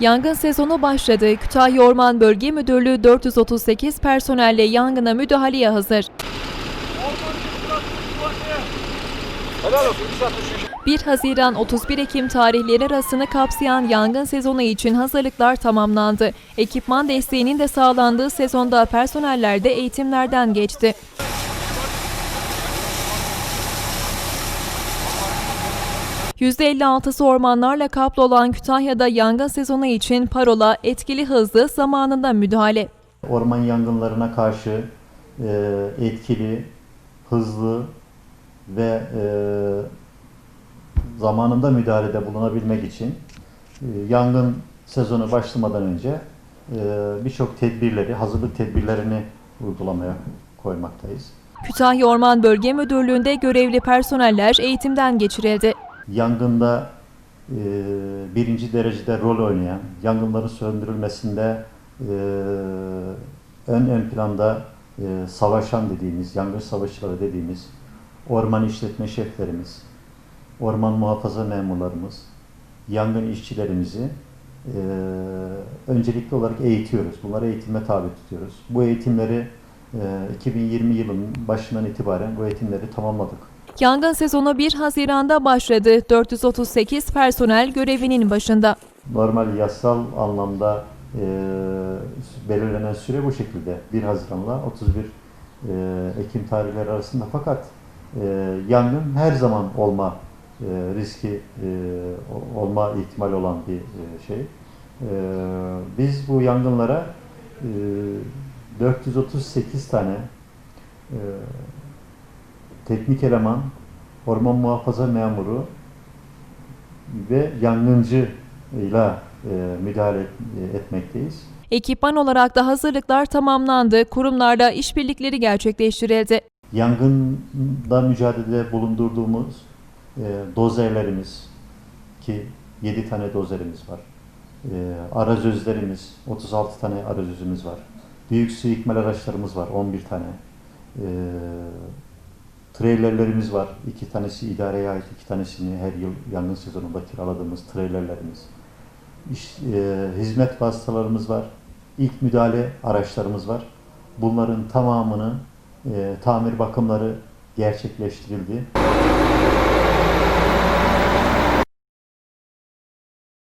Yangın sezonu başladı. Kütahya Orman Bölge Müdürlüğü 438 personelle yangına müdahaleye hazır. Olsun. 363. 1 Haziran 31 Ekim tarihleri arasını kapsayan yangın sezonu için hazırlıklar tamamlandı. Ekipman desteğinin de sağlandığı sezonda personeller de eğitimlerden geçti. %56'sı ormanlarla kaplı olan Kütahya'da yangın sezonu için parola etkili hızlı zamanında müdahale. orman yangınlarına karşı e, etkili, hızlı ve e, zamanında müdahalede bulunabilmek için e, yangın sezonu başlamadan önce e, birçok tedbirleri, hazırlık tedbirlerini uygulamaya koymaktayız. Kütahya Orman Bölge Müdürlüğü'nde görevli personeller eğitimden geçirildi. Yangında e, birinci derecede rol oynayan, yangınların söndürülmesinde e, ön ön planda e, savaşan dediğimiz, yangın savaşçıları dediğimiz orman işletme şeflerimiz, orman muhafaza memurlarımız, yangın işçilerimizi e, öncelikli olarak eğitiyoruz. Bunları eğitime tabi tutuyoruz. Bu eğitimleri e, 2020 yılının başından itibaren bu eğitimleri tamamladık. Yangın sezonu 1 Haziran'da başladı. 438 personel görevinin başında. Normal yasal anlamda e, belirlenen süre bu şekilde 1 Haziran'la 31 e, Ekim tarihleri arasında fakat e, yangın her zaman olma e, riski e, olma ihtimali olan bir e, şey. E, biz bu yangınlara e, 438 tane e, teknik eleman, orman muhafaza memuru ve yangıncı ile e, müdahale et- etmekteyiz. Ekipman olarak da hazırlıklar tamamlandı. Kurumlarla işbirlikleri gerçekleştirildi. Yangında mücadelede bulundurduğumuz e, dozerlerimiz ki 7 tane dozerimiz var. E, arazözlerimiz 36 tane arazözümüz var. Büyük su ikmal araçlarımız var 11 tane. E, trailerlerimiz var. İki tanesi idareye ait, iki tanesini her yıl yangın sezonunda kiraladığımız trailerlerimiz. İş, e, hizmet vasıtalarımız var. İlk müdahale araçlarımız var. Bunların tamamının e, tamir bakımları gerçekleştirildi.